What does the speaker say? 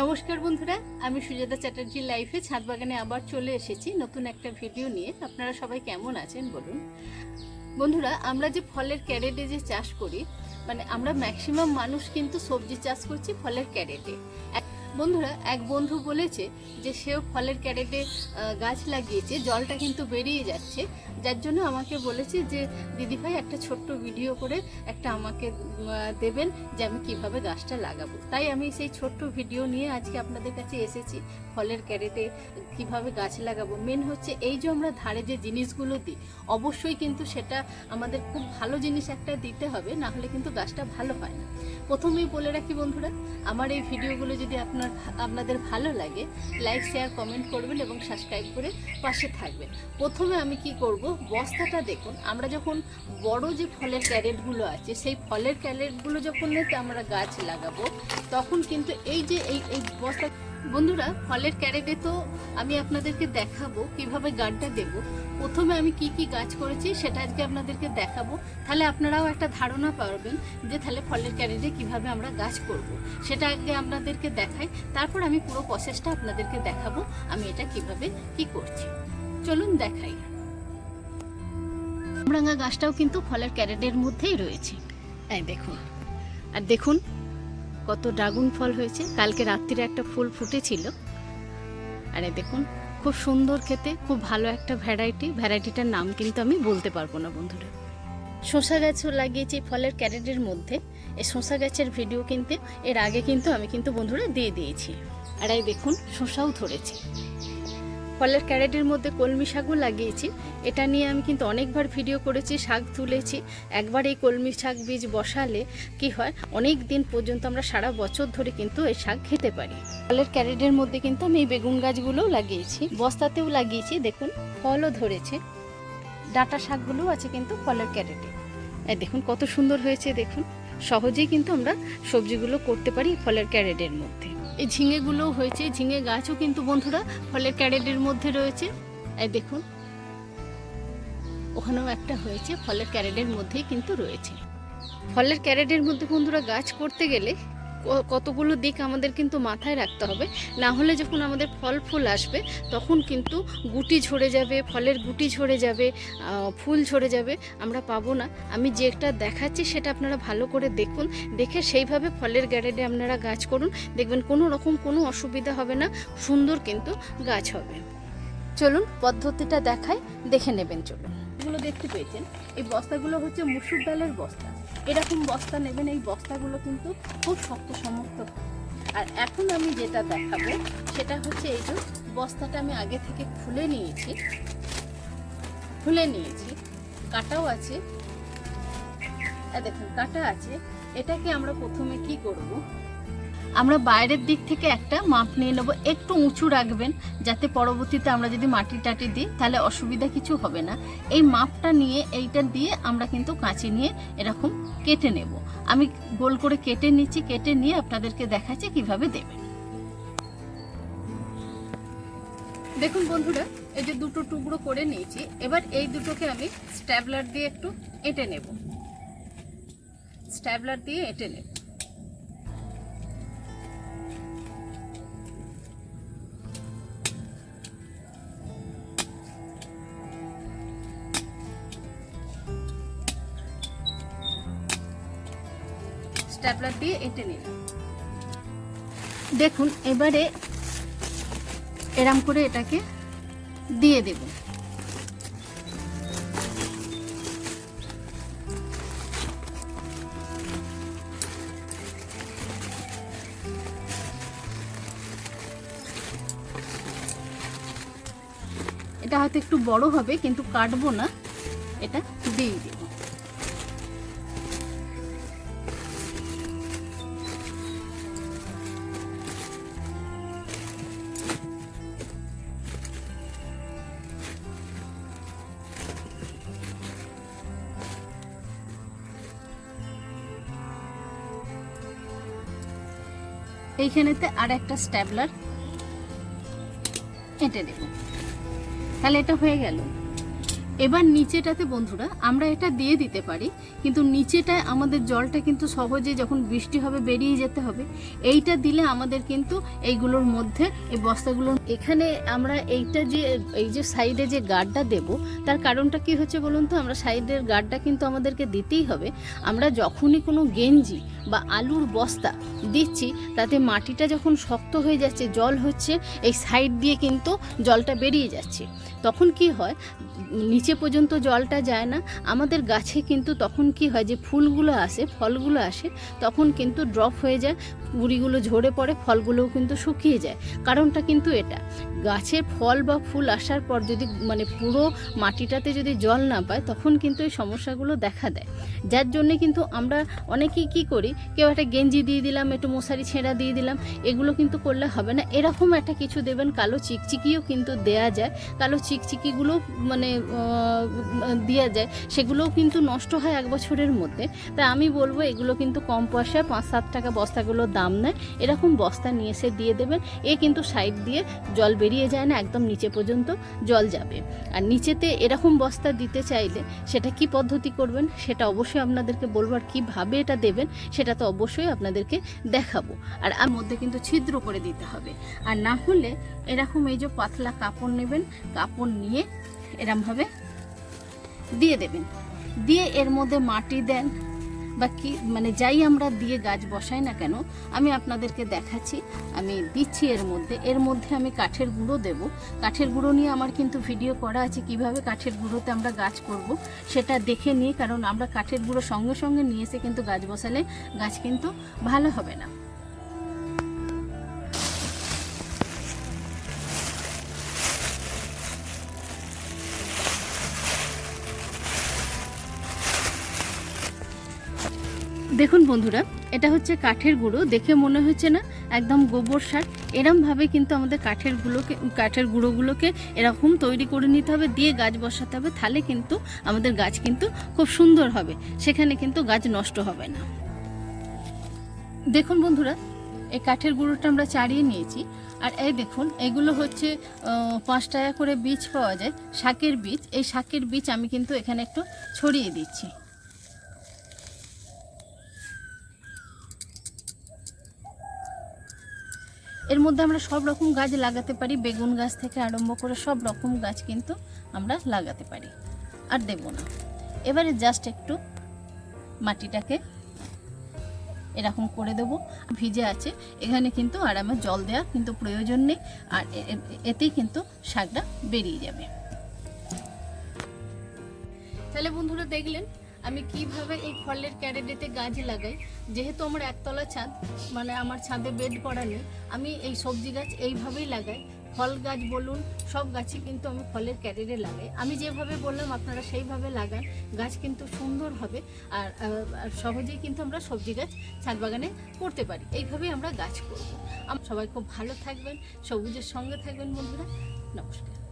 নমস্কার বন্ধুরা, আমি সুজাতা চ্যাটার্জি লাইফে ছাদ বাগানে আবার চলে এসেছি নতুন একটা ভিডিও নিয়ে। আপনারা সবাই কেমন আছেন বলুন? বন্ধুরা, আমরা যে ফলের ক্যারেটে যে চাষ করি মানে আমরা ম্যাক্সিমাম মানুষ কিন্তু সবজি চাষ করছি ফলের ক্যারেটে। বন্ধুরা, এক বন্ধু বলেছে যে সেও ফলের ক্যারেটে গাছ লাগিয়েছে, জলটা কিন্তু বেরিয়ে যাচ্ছে। যার জন্য আমাকে বলেছে যে দিদিভাই একটা ছোট্ট ভিডিও করে একটা আমাকে দেবেন যে আমি কীভাবে গাছটা লাগাবো। তাই আমি সেই ছোট্ট ভিডিও নিয়ে আজকে আপনাদের কাছে এসেছি, ফলের ক্যারেটে কীভাবে গাছ লাগাবো। মেন হচ্ছে এই যে আমরা ধারে যে জিনিসগুলো দিই, অবশ্যই কিন্তু সেটা আমাদের খুব ভালো জিনিস একটা দিতে হবে, না হলে কিন্তু গাছটা ভালো হয় না। প্রথমেই বলে রাখি বন্ধুরা, আমার এই ভিডিওগুলো যদি আপনার আপনাদের ভালো লাগে লাইক শেয়ার কমেন্ট করবেন এবং সাবস্ক্রাইব করে পাশে থাকবেন। প্রথমে আমি কি করব? বস্তাটা দেখুন, আমরা যখন বড় যে ফলের ক্যারেটগুলো আছে, সেই ফলের ক্যারেটগুলো যখন আমরা গাছ লাগাবো, তখন কিন্তু এই যে এই এই বস্তা বন্ধুরা ফলের ক্যারেটে তো আমি আপনাদেরকে দেখাবো কীভাবে গাছটা দেব। প্রথমে আমি কি কি গাছ করেছি সেটা আজকে আপনাদেরকে দেখাবো। তাহলে আপনারাও একটা ধারণা পারবেন যে তাহলে ফলের ক্যারেটে কীভাবে আমরা গাছ করব। সেটা আগে আপনাদেরকে দেখাই, তারপর আমি পুরো প্রসেসটা আপনাদেরকে দেখাবো, আমি এটা কীভাবে কি করছি। চলুন দেখাই। আমরাঙ্গা গাছটাও কিন্তু ফলের ক্যারেটের মধ্যেই রয়েছে। এই দেখুন, আর দেখুন কত ড্রাগন ফল হয়েছে। কালকে রাত্রিরে একটা ফুল ফুটেছিল। আরে দেখুন, খুব সুন্দর খেতে, খুব ভালো একটা ভ্যারাইটি। ভ্যারাইটিটার নাম কিন্তু আমি বলতে পারব না বন্ধুরা। শসা গাছও লাগিয়েছি ফলের ক্যারেটের মধ্যে। এই শসা গাছের ভিডিও কিন্তু, এর আগে কিন্তু আমি কিন্তু বন্ধুরা দিয়ে দিয়েছি। আর এই দেখুন, শসাও ধরেছে। ফলের ক্যারেটের মধ্যে কলমি শাকও লাগিয়েছি। এটা নিয়ে আমি কিন্তু অনেকবার ভিডিও করেছি, শাক তুলেছি। একবার এই কলমি শাক বীজ বসালে কি হয়, অনেক দিন পর্যন্ত আমরা সারা বছর ধরে কিন্তু এই শাক খেতে পারি। ফলের ক্যারেটের মধ্যে কিন্তু আমি এই বেগুন গাছগুলোও লাগিয়েছি, বস্তাতেও লাগিয়েছি। দেখুন, ফলও ধরেছে। ডাটা শাকগুলোও আছে কিন্তু ফলের ক্যারেটে। দেখুন, কত সুন্দর হয়েছে, দেখুন। সহজেই কিন্তু আমরা সবজিগুলো করতে পারি ফলের ক্যারেটের মধ্যে। এই ঝিঙেগুলোও হয়েছে ঝিঙে গাছও কিন্তু বন্ধুরা ফলের ক্যারেটের মধ্যে রয়েছে। এই দেখুন, ওখানেও একটা হয়েছে, ফলের ক্যারেটের মধ্যেই কিন্তু রয়েছে। ফলের ক্যারেটের মধ্যে বন্ধুরা গাছ করতে গেলে কতগুলো দিক আমাদের কিন্তু মাথায় রাখতে হবে। না হলে যখন আমাদের ফল ফুল আসবে, তখন কিন্তু গুটি ঝরে যাবে, ফলের গুটি ঝরে যাবে ফুল ঝরে যাবে, আমরা পাবো না। আমি যেটা দেখাচ্ছি সেটা আপনারা ভালো করে দেখুন। দেখে সেইভাবে ফলের গ্যারেডে আপনারা গাছ করুন। দেখবেন কোনো রকম কোনো অসুবিধা হবে না, সুন্দর কিন্তু গাছ হবে। চলুন পদ্ধতিটা দেখায় দেখে নেবেন চলুন। এগুলো দেখতে পেয়েছেন, এই বস্তাগুলো হচ্ছে মুসুর ডালের বস্তা। এরকম বস্তা নেবেন, এই বস্তাগুলো কিন্তু খুব শক্ত সমর্থ আর এখন আমি যেটা দেখাবো, সেটা হচ্ছে এই যে বস্তাটা আমি আগে থেকে খুলে নিয়েছি। খুলে নিয়েছি, কাটাও আছে। দেখুন, কাটা আছে। এটাকে আমরা প্রথমে কি করব? আমরা বাইরের দিক থেকে একটা মাপ নিয়ে নেব। একটু উঁচু রাখবেন, যাতে পরবর্তীতে আমরা যদি মাটি টাটি দিই, তাহলে অসুবিধা কিছু হবে না। এই মাপটা নিয়ে, এইটা দিয়ে আমরা কিন্তু কাঁচি নিয়ে এরকম কেটে নেব। আমি গোল করে কেটে নিচ্ছি, কেটে নিয়ে আপনাদেরকে দেখাচ্ছি কীভাবে দেবেন। দেখুন বন্ধুরা, এই যে দুটো টুকরো করে নিয়েছি। এবার এই দুটোকে আমি স্ট্যাবলার দিয়ে একটু এঁটে নেব। স্ট্যাবলার দিয়ে এঁটে নেব। স্ট্যাপলার দিয়ে এঁটে নিলাম দেখুন, এবারে এরাম করে এটাকে দিয়ে দেব। এটা হয়তো একটু বড় হবে, কিন্তু কাটবো না। এইখানেতে আর একটা স্ট্যাবলার এঁটে দেব। তাহলে এটা হয়ে গেল। এবার নিচেটাতে বন্ধুরা, আমরা এটা দিয়ে দিতে পারি, কিন্তু নিচেটায় আমাদের জলটা কিন্তু সহজে যখন বৃষ্টি হবে বেরিয়ে যেতে হবে, এইটা দিলে আমাদের কিন্তু এইগুলোর মধ্যে, এই বস্তাগুলোর এখানে আমরা এইটা যে, এই যে সাইডে যে গার্ডটা দেব, তার কারণটা কি হচ্ছে বলুন তো? আমরা সাইডের গার্ডটা কিন্তু আমাদেরকে দিতেই হবে। আমরা যখনই কোনো গেঞ্জি বা আলুর বস্তা দিচ্ছি, তাতে মাটিটা যখন শক্ত হয়ে যাচ্ছে, জল হচ্ছে, এই সাইড দিয়ে কিন্তু জলটা বেরিয়ে যাচ্ছে। তখন কি হয়? নিচে পর্যন্ত জলটা যায় না। আমাদের গাছে কিন্তু তখন কি হয় যে ফুলগুলো আসে, ফলগুলো আসে, তখন কিন্তু ড্রপ হয়ে যায় গুঁড়িগুলো ঝরে পড়ে, ফলগুলোও কিন্তু শুকিয়ে যায়। কারণটা কিন্তু এটা। গাছে ফল বা ফুল আসার পর যদি মানে পুরো মাটিটাতে যদি জল না পায়, তখন কিন্তু এই সমস্যাগুলো দেখা দেয়। যার জন্যে কিন্তু আমরা অনেকেই কি করি, কেউ একটা গেঞ্জি দিয়ে দিলাম, একটু মশারি ছেঁড়া দিয়ে দিলাম, এগুলো কিন্তু করলে হবে না। এরকম একটা কিছু দেবেন, কালো চিকচিকিও কিন্তু দেয়া যায়। কালো চিকচিকিগুলো মানে দেওয়া যায়, সেগুলোও কিন্তু নষ্ট হয় এক বছরের মধ্যে। তাই আমি বলব এগুলো কিন্তু কম পয়সায় পাঁচ সাত টাকা বস্তাগুলোর দাম নেয়। এরকম বস্তা নিয়ে এসে দিয়ে দেবেন। এ কিন্তু সাইড দিয়ে জল বেরিয়ে যায় না, একদম নিচে পর্যন্ত জল যাবে। আর নিচেতে এরকম বস্তা দিতে চাইলে সেটা কি পদ্ধতি করবেন, সেটা অবশ্যই আপনাদেরকে বলব। আর কীভাবে এটা দেবেন, সেটা তো অবশ্যই আপনাদেরকে দেখাবো। আর আর মধ্যে কিন্তু ছিদ্র করে দিতে হবে। আর না হলে এরকম এই যে পাতলা কাপড় নেবেন, কাপড় নিয়ে এরমভাবে দিয়ে দেবেন। দিয়ে এর মধ্যে মাটি দেন বা কি মানে যাই আমরা দিয়ে গাছ বসাই না কেন, আমি আপনাদেরকে দেখাচ্ছি, আমি দিচ্ছি এর মধ্যে। এর মধ্যে আমি কাঠের গুঁড়ো দেব। কাঠের গুঁড়ো নিয়ে আমার কিন্তু ভিডিও করা আছে, কীভাবে কাঠের গুঁড়োতে আমরা গাছ করব, সেটা দেখে নিয়ে কারণ আমরা কাঠের গুঁড়ো সঙ্গে সঙ্গে নিয়ে এসে কিন্তু গাছ বসালে গাছ কিন্তু ভালো হবে না। দেখুন বন্ধুরা, এটা হচ্ছে কাঠের গুঁড়ো। দেখে মনে হচ্ছে না একদম গোবর সার। এরমভাবে কিন্তু আমাদের কাঠের গুলোকে কাঠের গুঁড়োগুলোকে এরকম তৈরি করে নিতে হবে, দিয়ে গাছ বসাতে হবে, তাহলে কিন্তু আমাদের গাছ কিন্তু খুব সুন্দর হবে। সেখানে কিন্তু গাছ নষ্ট হবে না। দেখুন বন্ধুরা, এই কাঠের গুঁড়োটা আমরা চাড়িয়ে নিয়েছি। আর এই দেখুন, এগুলো হচ্ছে পাঁচ টাকা করে বীজ পাওয়া যায়, শাকের বীজ। এই শাকের বীজ আমি কিন্তু এখানে একটু ছড়িয়ে দিচ্ছি। এর মধ্যে আমরা সব রকম গাছ লাগাতে পারি, বেগুন গাছ থেকে আরম্ভ করে সব রকম গাছ কিন্তু আমরা লাগাতে পারি। আর দেব না। এবারে জাস্ট একটু মাটিটাকে এরকম করে দেব। ভিজে আছে। এখানে কিন্তু আর আমার জল দেওয়ার কিন্তু প্রয়োজন নেই। আর এতেই কিন্তু শাকটা বেরিয়ে যাবে। তাহলে বন্ধুরা দেখলেন আমি কীভাবে এই ফলের ক্যারেটেতে গাছ লাগাই? যেহেতু আমার একতলা ছাদ মানে আমার ছাদে বেড করা নেই, আমি এই সবজি গাছ এইভাবেই লাগাই। ফল গাছ বলুন, সব গাছই কিন্তু আমি ফলের ক্যারেটে লাগাই। আমি যেভাবে বললাম, আপনারা সেইভাবে লাগান, গাছ কিন্তু সুন্দর হবে। আর সহজেই কিন্তু আমরা সবজি গাছ ছাদ বাগানে করতে পারি। এইভাবেই আমরা গাছ করব। সবাই খুব ভালো থাকবেন, সবুজের সঙ্গে থাকবেন বন্ধুরা। নমস্কার।